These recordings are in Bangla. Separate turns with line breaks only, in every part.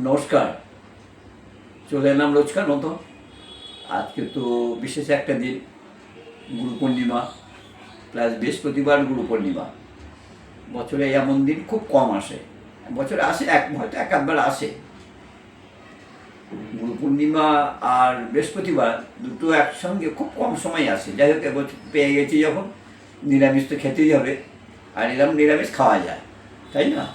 নমস্কার। চলে এলাম রোজকার মতো। আজকে তো বিশেষ একটা দিন, গুরু পূর্ণিমা, প্লাস বৃহস্পতিবার গুরু পূর্ণিমা। বছরে এমন দিন খুব কম আসে। বছরে আসে এক, হয়তো এক আধবার আসে। গুরু পূর্ণিমা আর বৃহস্পতিবার দুটো একসঙ্গে খুব কম সময় আসে। যাই হোক, এবছর পেয়ে গেছি যখন, নিরামিষ তো খেতেই হবে। আর এরকম নিরামিষ খাওয়া যায়। তাই না?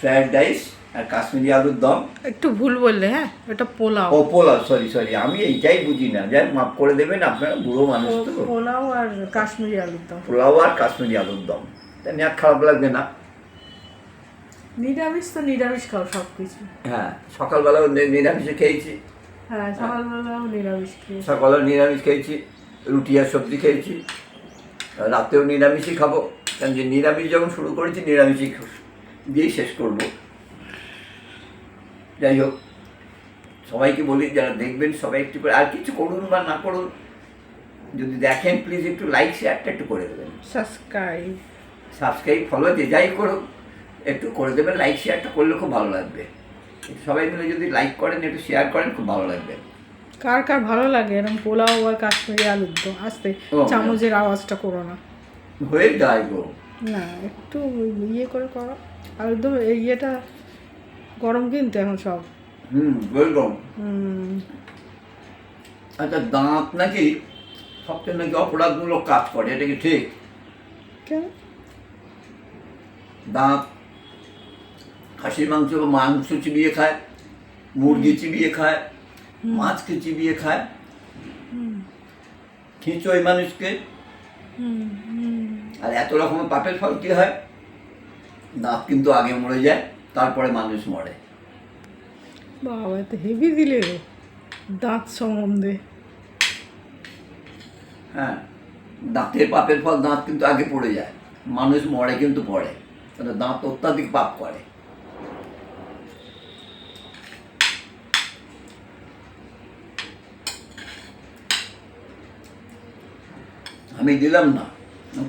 ফ্রায়েড রাইস আর কাশ্মীরি আলুর দম?
একটু ভুল বললে হ্যাঁ? এটা পোলাও।
ও পোলাও সরি সরি আমি এইটাই বুঝি না। যাই মাফ করে দেবেন আপনারা বুড়ো মানুষ তো।
পোলাও আর কাশ্মীরি আলুর দম।
পোলাও আর কাশ্মীরি আলুর দম। তাই নিয়ে খারাপ লাগবে না।
নিরামিষ তো নিরামিষ খাও সব কিছু
হ্যাঁ সকালবেলাও নিরামিষে খেয়েছি।
হ্যাঁ সকালবেলাও নিরামিষ খেয়ে
সকালেও নিরামিষ খেয়েছি রুটি আর সবজি খেয়েছি। রাতেও নিরামিষই খাব। কারণ যে নিরামিষ যখন শুরু করেছি নিরামিষই দিয়েই শেষ করব। যাই হোক সবাইকে বলি যারা দেখবেন সবাই একটু করে আর কিছু করুন বা না করুন যদি দেখেন প্লিজ একটু লাইক শেয়ারটা একটু করে দেবেন।
সাবস্ক্রাইব
সাবস্ক্রাইব ফলো যে যাই করুক একটু করে দেবেন লাইক শেয়ারটা করলে খুব ভালো লাগবে। সবাই মিলে যদি লাইক করেন একটু শেয়ার করেন খুব ভালো লাগবে।
কার কার ভালো লাগে? এরকম পোলাও আর কাশ্মীরি আলুর দম আসতে
ও,
চামচের আওয়াজটা করো না।
হয়ে যায় গো।
না একটু ইয়ে করে করো। আলুর দম ইয়েটা গরম কিন্তু এখন সব।
হুম
হুম।
আচ্ছা দাঁত নাকি সবচেয়ে নাকি অপরাধমূলক কাজ করে এটা কি ঠিক?
কেন?
দাঁত খাসির মাংস মাংস চিবিয়ে খায় মুরগি চিবিয়ে খায় মাছকে চিবিয়ে খায়। খিঁচোয় মানুষকে। আর এত রকমের পাপের ফল কি হয়? দাঁত কিন্তু আগে মরে যায়। তারপরে মানুষ মরে।
বাবা এত হেভি দিলে রে। দাঁত সম্বন্ধে।
হ্যাঁ দাঁতের পাপের ফল দাঁত কিন্তু আগে পড়ে যায়। মানুষ মরে কিন্তু পড়ে। তাহলে দাঁত অত্যাধিক পাপ করে। আমি দিলাম না।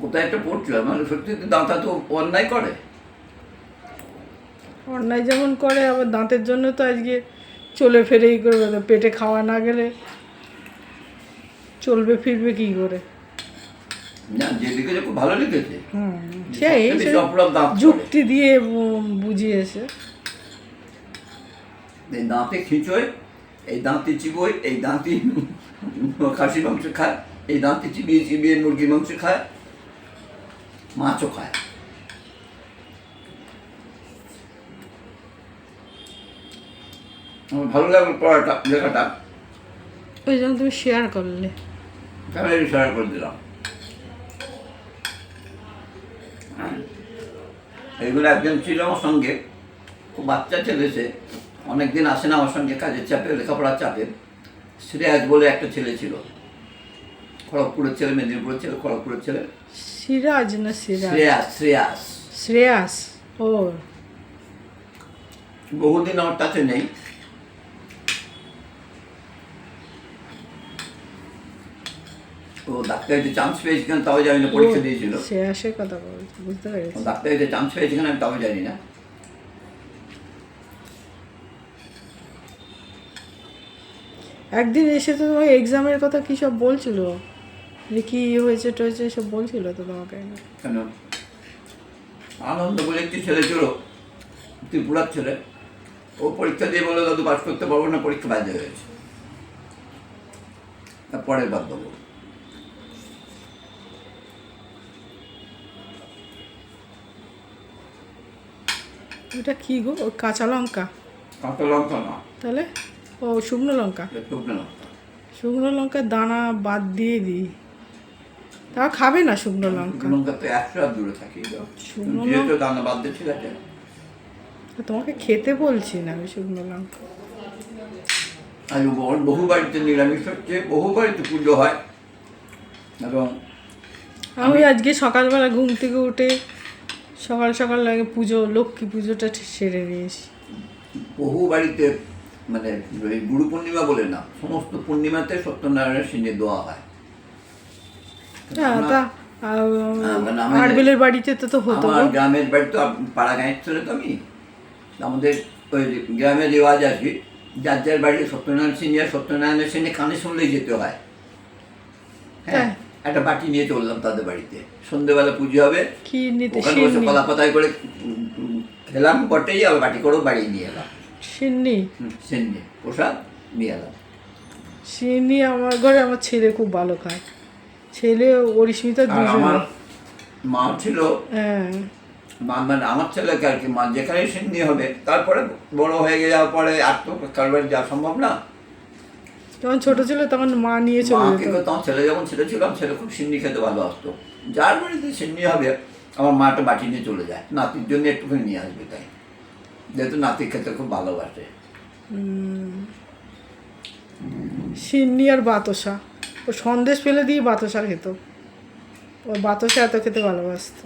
কোথায় একটা পড়ছিল মানে সত্যি তো দাঁতা তো অন্যায় করে?
অন্যায় যেমন করে আবার দাঁতের জন্য তো আজকে চলে ফেরেই করবে। পেটে খাওয়া না গেলে চলবে ফিরবে কি করে?
ভালো
সেই
করে।
যুক্তি দিয়ে বুঝিয়েছে।
এই দাঁতে খিঁচোয় এই দাঁতে চিবোয় এই দাঁতি খাসি মাংস খায় এই দাঁতে চিবিয়ে চিবিয়ে মুরগির মাংস খায় মাছও খায়। ভালো লাগল পড়াটা লেখাটা।
ওই জন্য তুমি শেয়ার করলে।
ফ্যামিলি শেয়ার করে দিলাম? হ্যাঁ। এইগুলো একজন ছিল আমার সঙ্গে খুব বাচ্চা ছেলে সে। অনেকদিন আসে না আমার সঙ্গে কাজের চাপে লেখাপড়ার চাপে। শ্রেয়াস বলে একটা ছেলে ছিল। খড়গপুরের ছেলে মেদিনীপুরের ছেলে খড়গপুরের ছেলে।
সিরাজ না সিরাজ?
শ্রেয়াস শ্রেয়াস।
শ্রেয়াস ও।
বহুদিন আমার কাছে নেই। ও ডাক্তারিতে চান্স পেয়েছি কেন তাও জানি না পরীক্ষা দিয়েছিল।
শ্রেয়াসের কথা বলছি বুঝতে পেরেছি।
ডাক্তারিতে চান্স পেয়েছি কেন আমি তাও জানি না।
একদিন এসে তো তোমাকে এক্সামের কথা কী সব বলছিল? যে কী হয়েছে টয়েছে সব বলছিল তো তোমাকে?
কেন? আনন্দ বলে একটি ছেলে ছিল ত্রিপুরার ছেলে। ও পরীক্ষা দিয়ে বলে দাদু পাস করতে পারব না পরীক্ষা বাজে হয়েছে। তারপরের বাদ দেবো।
ওটা কি গো? কাঁচা লঙ্কা।
কাঁচা লঙ্কা না।
তাহলে? ও শুকনো লঙ্কা।
শুকনো লঙ্কা।
শুকনো লঙ্কার দানা বাদ দিয়ে দিই। তা খাবে না শুকনো লঙ্কা?
লঙ্কা তো একশো দূরে থাকি
শুকনো
যেহেতু দানা বাদ দিয়ে ঠিক আছে
তোমাকে খেতে বলছি না আমি শুকনো লঙ্কা।
বহু- বহু বাড়িতে নিরামিষ হচ্ছে বহু বাড়িতে পুজো হয়। এবং
আমি আজকে সকালবেলা ঘুম থেকে উঠে সকাল সকাল আগে পুজো লক্ষ্মী পুজোটা ঠিক সেরে নিয়েছি।
বহু বাড়িতে মানে গুরু পূর্ণিমা বলে না সমস্ত পূর্ণিমাতে সত্যনারায়ণের সিনে দেওয়া হয়।
হ্যাঁ তা
মানে
আরবেলের বাড়িতে তো তো হতো
আমার গ্রামের বাড়ি তো পাড়া গাঁয়ের ছেলে তো আমি। আমাদের ওই গ্রামের রেওয়াজ আছে যার যার বাড়ি সত্যনারায়ণ সিনিয়র সত্যনারায়ণের সেনে কানে শুনলেই যেতে হ্যাঁ। হ্যাঁ। একটা বাটি নিয়ে চললাম তাদের বাড়িতে। সন্ধেবেলা পুজো হবে। ওখানে বসে
সিন্নি।
কলা পাতায় করে খেলাম বটেই আবার বাটি করেও বাড়ি নিয়ে এলাম।
সিন্নি?
সেন্নি প্রসাদ নিয়ে এলাম।
সিন্নি আমার ঘরে আমার ছেলে খুব ভালো খায়। ছেলে অরিস্মিতা
আমার
দুজন
মা ছিল
হ্যাঁ।
মা মানে আমার ছেলেকে আর কি মা যেখানে সিন্নি হবে তারপরে বড় হয়ে যাওয়ার পরে আর তো কারবার যাওয়া সম্ভব না।
যখন ছোট ছিল তখন মা নিয়ে চলে যেত।
তখন ছেলে যখন ছেলে ছিল আমার ছেলে খুব সিন্নি খেতে ভালোবাসতো। যার বাড়িতে সিন্নি হবে আমার মাটা বাটি নিয়ে চলে যায়। নাতির জন্য একটুখানি নিয়ে আসবে তাই। যেহেতু নাতি খেতে খুব ভালোবাসে।
সিন্নি আর বাতাসা। ও সন্দেশ ফেলে দিয়ে বাতাসা খেত। ও বাতাসা এত খেতে ভালোবাসতো।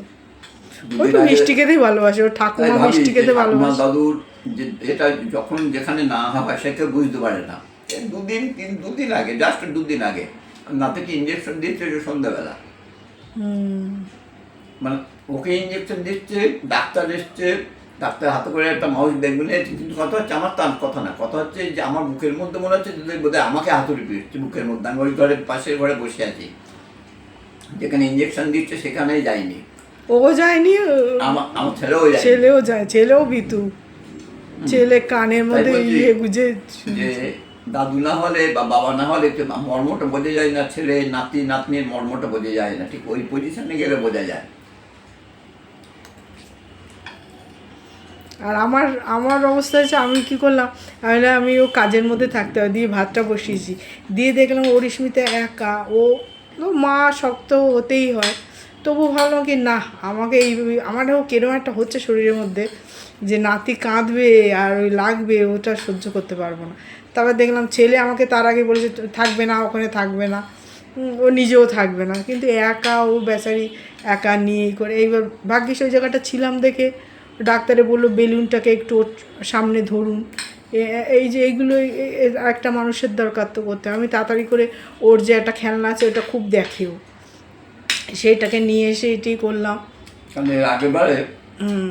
ওই তো মিষ্টি খেতেই ভালোবাসে। ওর ঠাকুমা মিষ্টি খেতে ভালোবাসে।
দাদুর যে এটা যখন যেখানে না হয় সে কেউ বুঝতে পারে না। দুদিন তিন দুদিন আগে জাস্ট দুদিন আগে। নাতিকে ইঞ্জেকশন দিচ্ছে সন্ধ্যাবেলা। মানে ওকে ইঞ্জেকশন দিচ্ছে ডাক্তার এসছে ডাক্তার হাতে করে একটা মাউস কিন্তু কথা হচ্ছে আমার তার কথা না। কথা হচ্ছে যে আমার বুকের মধ্যে মনে হচ্ছে যে বোধহয় আমাকে হাতুড়ি পিড়ছে বুকের মধ্যে। আমি ওই ঘরে পাশের ঘরে বসে আছি। যেখানে ইঞ্জেকশন দিচ্ছে সেখানেই যাইনি
ও যায়নি?
আমার আমার ছেলেও যায়
ছেলেও যায় ছেলেও বিতু ছেলে কানের মধ্যে ইয়ে গুজে
দাদু না হলে বা বাবা না হলে মর্মটা বোঝা যায় না, ছেলে, নাতি, নাতনির মর্মটা বোঝা যায় না, ঠিক ওই পজিশনে গেলে বোঝা যায়।
আর আমার আমার অবস্থা হচ্ছে আমি কি করলাম, আমি আমি ও কাজের মধ্যে থাকতে হয়, দিয়ে ভাতটা বসিয়েছি। দিয়ে দেখলাম অরিস্মিতা একা, ও ও মা শক্ত হতেই হয়। তবু ভাবলাম কি, না, আমাকে এই আমারও কিরম একটা হচ্ছে শরীরের মধ্যে, যে নাতি কাঁদবে আর ওই লাগবে, ওটা সহ্য করতে পারব না। তারপর দেখলাম ছেলে আমাকে তার আগে বলেছে থাকবে না ওখানে থাকবে না। ও নিজেও থাকবে না। কিন্তু একা ও বেচারি একা নিয়ে করে। এইবার ভাগ্যিস ওই জায়গাটা ছিলাম দেখে ডাক্তারে বলল বেলুনটাকে একটু ওর সামনে ধরুন। এই যে এইগুলো এ- এ- একটা মানুষের দরকার তো করতে হবে। আমি তাড়াতাড়ি করে ওর যে একটা খেলনা আছে ওটা খুব দেখেও সেইটাকে নিয়ে এসে এটাই করলাম।
আগেবারে
হুম।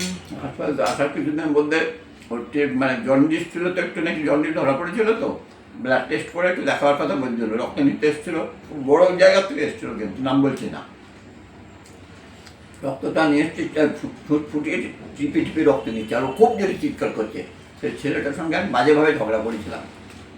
আসার কিছুদিনের মধ্যে যে- মানে জন্ডিস ছিল তো একটু নাকি জন্ডিস ধরা পড়েছিল তো? ব্লাড টেস্ট করে একটু দেখাবার কথা বলছিল রক্ত নিতে এসেছিল বড় জায়গা থেকে এসেছিল কিন্তু, নাম বলছে না। রক্তটা নিয়ে এসছে ফুটিয়ে টিপে টিপে রক্ত নিচ্ছে, আর খুব জোরে চিৎকার করছে। সেই ছেলেটার সঙ্গে আমি বাজেভাবে ঝগড়া করেছিলাম।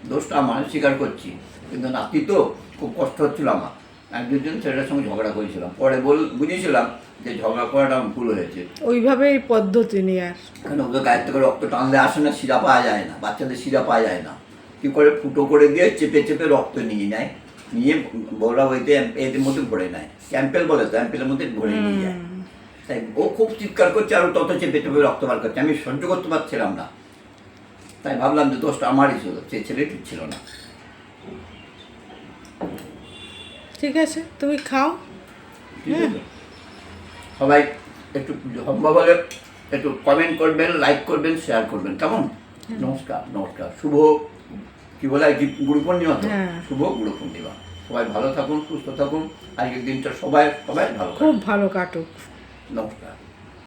দোষটা আমার স্বীকার করছি, কিন্তু নাতি তো খুব কষ্ট হচ্ছিল আমার। এক দুজন ছেলেটার সঙ্গে ঝগড়া করেছিলাম। পরে বল বুঝেছিলাম যে ঝগড়া করাটা ভুল হয়েছে।
ওইভাবেই পদ্ধতি নিয়ে আর।
কারণ ওদের গায়ের থেকে রক্ত টানলে আসে না শিরা পাওয়া যায় না বাচ্চাদের শিরা পাওয়া যায় না। কি করে ফুটো করে দিয়ে চেপে চেপে রক্ত নিয়ে নেয়। নিয়ে বড়রা ওইতে এদের মধ্যে ভরে নেয়। ক্যাম্পেল বলে তো ক্যাম্পেলের মধ্যে ভরে নিয়ে যায়। তাই ও খুব চিৎকার করছে আর তত চেপে চেপে রক্ত বার করছে। আমি সহ্য করতে পারছিলাম না। তাই ভাবলাম যে দোষটা আমারই ছিল সে ছেলেটির ছিল না।
ঠিক আছে তুমি খাও।
আছে। সবাই একটু সম্ভব হলে একটু কমেন্ট করবেন লাইক করবেন শেয়ার করবেন। কেমন? নমস্কার নমস্কার। শুভ কি বলে গুরুপূর্ণিমা গুরু পূর্ণিমা
হ্যাঁ।
শুভ গুরু পূর্ণিমা সবাই ভালো থাকুন সুস্থ থাকুন। আজকের দিনটা সবাই সবাই ভালো
খুব ভালো কাটুক।
নমস্কার।